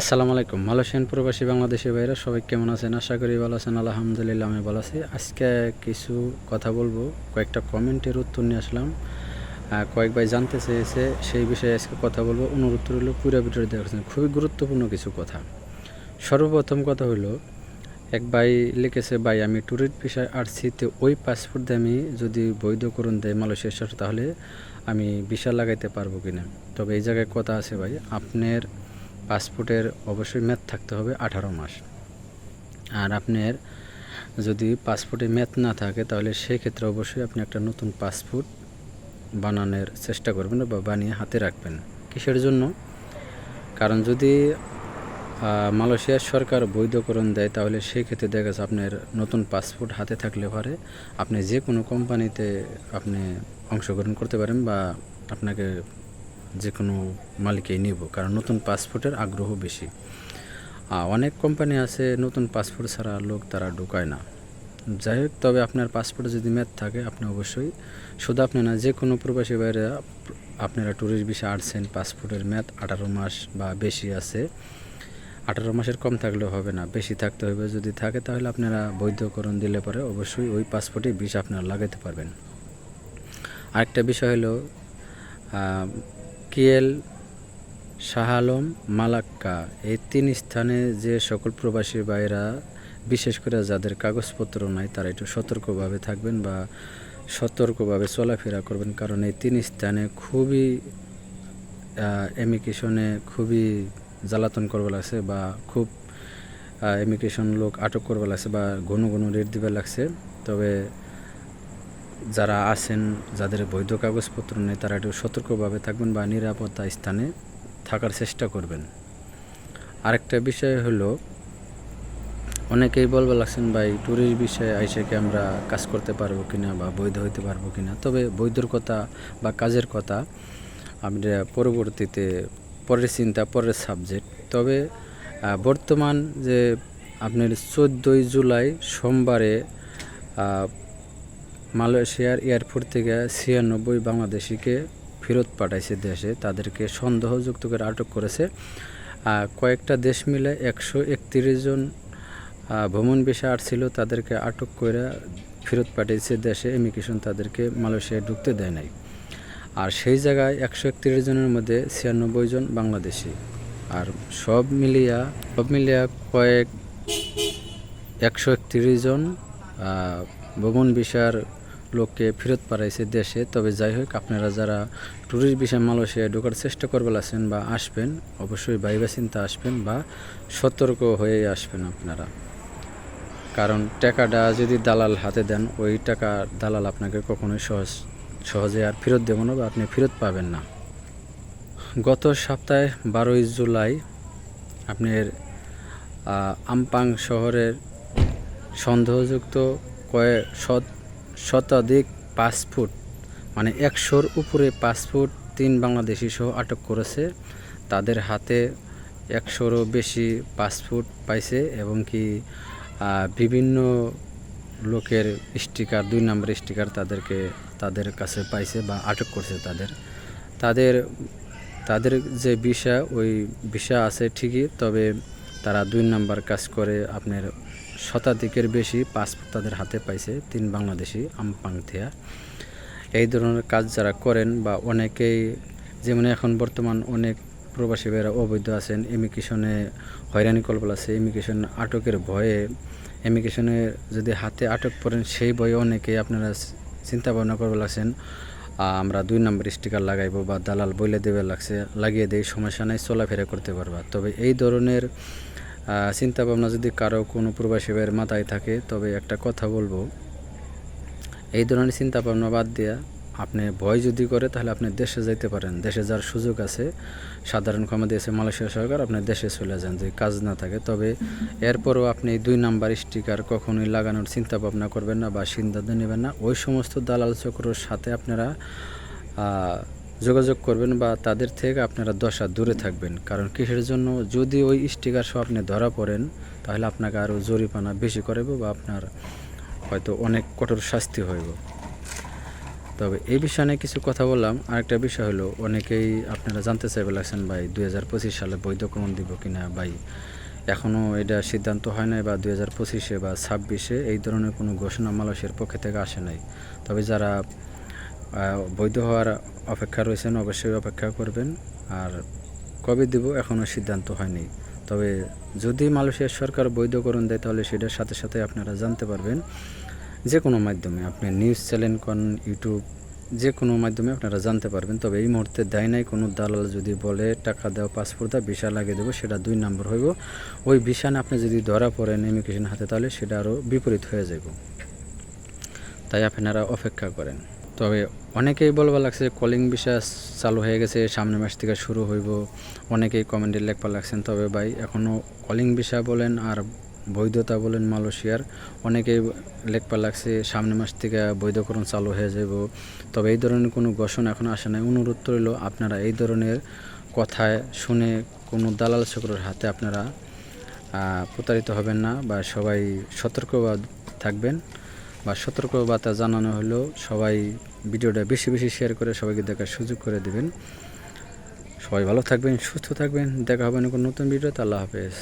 আসসালামু আলাইকুম। মালয়েশিয়ান প্রবাসী বাংলাদেশি ভাইরা সবাই কেমন আছেন? আশা করি ভালো আছেন। আলহামদুলিল্লাহ আমি ভালো আছি। আজকে কিছু কথা বলব, কয়েকটা কমেন্টের উত্তর নিয়ে আসলাম। কয়েক ভাই জানতে চেয়েছে, সেই বিষয়ে আজকে কথা বলব। অনুরোধ রইল পুরো ভিডিও দেখেছেন খুবই গুরুত্বপূর্ণ কিছু কথা। সর্বপ্রথম কথা হলো, এক ভাই লিখেছে, ভাই, আমি ট্যুরিস্ট বিষয় আসছি, তো ওই পাসপোর্ট দিয়ে আমি যদি বৈধকরণ দেয় মালয়েশিয়ার সাথে, তাহলে আমি ভিসা লাগাইতে পারব কিনা? তবে এই জায়গায় কথা আছে ভাই, আপনার পাসপোর্টের অবশ্যই ম্যাথ থাকতে হবে আঠারো মাস। আর আপনার যদি পাসপোর্টে ম্যাথ না থাকে, তাহলে সেই ক্ষেত্রে অবশ্যই আপনি একটা নতুন পাসপোর্ট বানানোর চেষ্টা করবেন বা বানিয়ে হাতে রাখবেন। কিসের জন্য? কারণ যদি মালয়েশিয়ার সরকার বৈধকরণ দেয়, তাহলে সেই ক্ষেত্রে দেখা যাচ্ছে আপনার নতুন পাসপোর্ট হাতে থাকলে পরে আপনি যে কোনো কোম্পানিতে আপনি অংশগ্রহণ করতে পারেন বা আপনাকে যে কোনো মালিকেই নিব, কারণ নতুন পাসপোর্টের আগ্রহ বেশি। অনেক কোম্পানি আছে, নতুন পাসপোর্ট ছাড়া লোক তারা ঢুকায় না। যাই হোক, তবে আপনার পাসপোর্টে যদি ম্যাথ থাকে, আপনি অবশ্যই শুধু আপনি না যে কোনো প্রবাসী বাইরে আপনারা ট্যুরিস্ট ভিসা আসছেন পাসপোর্টের ম্যাথ আঠারো মাস বা বেশি আছে, আঠারো মাসের কম থাকলেও হবে না, বেশি থাকতে হবে যদি থাকে তাহলে আপনারা বৈধকরণ দিলে পরে অবশ্যই ওই পাসপোর্টে ভিসা আপনারা লাগাতে পারবেন। আরেকটা বিষয় হলো কিয়েল শাহ আলম মালাক্কা। এই তিন স্থানে যে সকল প্রবাসী ভাইরা বিশেষ করে যাদের কাগজপত্র নাই, তারা একটু সতর্কভাবে থাকবেন বা সতর্কভাবে চলাফেরা করবেন, কারণ এই তিন স্থানে খুবই এমিকেশনে খুবই জ্বালাতন করবে লাগছে বা খুব ইমিগ্রেশন লোক আটক করবে লাগছে বা ঘন ঘন রেট দিবে লাগছে। তবে যারা আছেন, যাদের বৈধ কাগজপত্র নেই, তারা একটু সতর্কভাবে থাকবেন বা নিরাপত্তা স্থানে থাকার চেষ্টা করবেন। আরেকটা বিষয় হলো, অনেকেই বলবে লাগছেন, ভাই ট্যুরিস্ট বিষয়ে আইসে কি আমরা কাজ করতে পারব কিনা বা বৈধ হইতে পারব কিনা? তবে বৈধর কথা বা কাজের কথা আমরা পরবর্তীতে, পরের চিন্তা, পরের সাবজেক্ট তবে বর্তমান যে আপনার চোদ্দোই জুলাই সোমবারে মালয়েশিয়ার এয়ারপোর্ট থেকে ছিয়ানব্বই বাংলাদেশিকে ফেরত পাঠাইছে দেশে। তাদেরকে সন্দেহযুক্ত করে আটক করেছে। কয়েকটা দেশ মিলে একশো একত্রিশ জন ভ্রমণ বিষয় আসছিল, তাদেরকে আটক করে ফেরত পাঠিয়েছে দেশে। ইমিগ্রেশন তাদেরকে মালয়েশিয়ায় ঢুকতে দেয় নাই। আর সেই জায়গায় একশো একত্রিশ জনের মধ্যে ছিয়ানব্বই জন বাংলাদেশি। আর সব মিলিয়া সব মিলিয়া কয়েক, একশো একত্রিশ জন ভ্রমণ বিষয়ের লোককে ফেরত পাঠাইছে দেশে, তবে যাই হোক, আপনারা যারা ট্যুরিস্ট বিষয়ে মালয়েশিয়ায় ঢোকার চেষ্টা করবে আছেন বা আসবেন, অবশ্যই বাইবা চিন্তা আসবেন বা সতর্ক হয়ে আসবেন আপনারা। কারণ টাকাটা যদি দালাল হাতে দেন, ওই টাকা দালাল আপনাকে কখনোই সহজ, সহজে আর ফেরত দেবো না বা আপনি ফেরত পাবেন না। গত সপ্তাহে বারোই জুলাই আপনার আমপাং শহরের সন্দেহযুক্ত কয়েক শতাধিক পাসপোর্ট মানে একশোর উপরে পাসপোর্ট তিন বাংলাদেশি সহ আটক করেছে। তাদের হাতে একশোরও বেশি পাসপোর্ট পাইছে এবং কি বিভিন্ন লোকের স্টিকার, দুই নম্বর স্টিকার তাদেরকে, তাদের কাছে পাইছে বা আটক করছে তাদের। তাদের তাদের যে ভিসা, ওই ভিসা আছে ঠিকই, তবে তারা দুই নাম্বার কাজ করে আপনার শতাধিকের বেশি পাসপোর্ট তাদের হাতে পাইছে তিন বাংলাদেশি, আমপাং থিয়া। এই ধরনের কাজ যারা করেন বা অনেকেই, যেমন এখন বর্তমান অনেক প্রবাসী ভাইরা অবৈধ আছেন ইমিগ্রেশনে হয়রানি কল্পল আছে ইমিগ্রেশন আটকের ভয়ে ইমিগ্রেশনে যদি হাতে আটক পড়েন, সেই ভয়ে অনেকেই আপনারা চিন্তা ভাবনা করবে লাগছেন আমরা দুই নম্বর স্টিকার লাগাইবো বা দালাল বইলে দেবে লাগছে, লাগিয়ে দেই, সমস্যা নাই, চলাফেরা করতে পারবা। তবে এই ধরনের চিন্তা ভাবনা যদি কারও কোনো প্রবাসী ভাইয়ের মাথায় থাকে, তবে একটা কথা বলব। এই ধরনের চিন্তা ভাবনা বাদ দিয়া আপনি ভয় যদি করে, তাহলে আপনি দেশে যাইতে পারেন। দেশে যাওয়ার সুযোগ আছে। সাধারণ ক্ষমা দিয়েছে মালয়েশিয়া সরকার, আপনি দেশে চলে যান যদি কাজ না থাকে। তবে এরপরও আপনি দুই নাম্বার স্টিকার কখনোই লাগানোর চিন্তা ভাবনা করবেন না বা সিদ্ধান্ত নেবেন না। ওই সমস্ত দালাল চক্রর সাথে আপনারা যোগাযোগ করবেন বা তাদের থেকে আপনারা দশা দূরে থাকবেন। কারণ কিসের জন্য? যদি ওই স্টিকার সহ আপনি ধরা পড়েন, তাহলে আপনাকে আরও জরিমানা বেশি করবে বা আপনার হয়তো অনেক কঠোর শাস্তি হইব। তবে এই বিষয়ে নিয়ে কিছু কথা বললাম। আরেকটা বিষয় হলো, অনেকেই আপনারা জানতে চাইবে, লাগছেন, ভাই, দুই হাজার পঁচিশ সালে বৈধকরণ দিব কিনা? ভাই এখনও এটা সিদ্ধান্ত হয় নাই বা দুই হাজার পঁচিশে বা ছাব্বিশে এই ধরনের কোনো ঘোষণা মালয়েশিয়ার পক্ষ থেকে আসে নাই। তবে যারা বৈধ হওয়ার অপেক্ষা রয়েছেন, অবশ্যই অপেক্ষা করবেন। আর কবে দিব এখনও সিদ্ধান্ত হয়নি। তবে যদি মালয়েশিয়ার সরকার বৈধকরণ দেয়, তাহলে সেটার সাথে সাথে আপনারা জানতে পারবেন। যে কোনো মাধ্যমে আপনি নিউজ চ্যানেল, কোন ইউটিউব যে কোনো মাধ্যমে আপনারা জানতে পারবেন। তবে এই মুহূর্তে দেয় নাই কোনো দালাল যদি বলে, টাকা দাও পাসপোর্ট দাও ভিসা লাগিয়ে দেবো, সেটা দুই নম্বর হইব। ওই ভিসা আপনি যদি ধরা পড়েন ইমিগ্রেশন হাতে, তাহলে সেটা আরও বিপরীত হয়ে যাব তাই আপনারা অপেক্ষা করেন। তবে অনেকেই বলবা লাগছে কলিং ভিসা চালু হয়ে গেছে, সামনের মাস থেকে শুরু হইব। অনেকেই কমেন্টে লেখবা লাগছেন, তবে ভাই এখনও কলিং ভিসা বলেন আর বৈধতা বলেন মালয়েশিয়ার, অনেকেই লেখবা লাগছে সামনের মাস থেকে বৈধকরণ চালু হয়ে যাব। তবে এই ধরনের কোনো ঘোষণা এখন আসে নাই। অনুরোধ রইল আপনারা এই ধরনের কথায় শুনে কোনো দালাল চক্রের হাতে আপনারা প্রতারিত হবেন না বা সবাই সতর্ক থাকবেন। বা সতর্কবার্তা জানানো হলো সবাই ভিডিওটা বেশি বেশি শেয়ার করে সবাইকে দেখার সুযোগ করে দেবেন। সবাই ভালো থাকবেন, সুস্থ থাকবেন। দেখা হবে কোনো নতুন ভিডিওতে। আল্লাহ হাফেজ।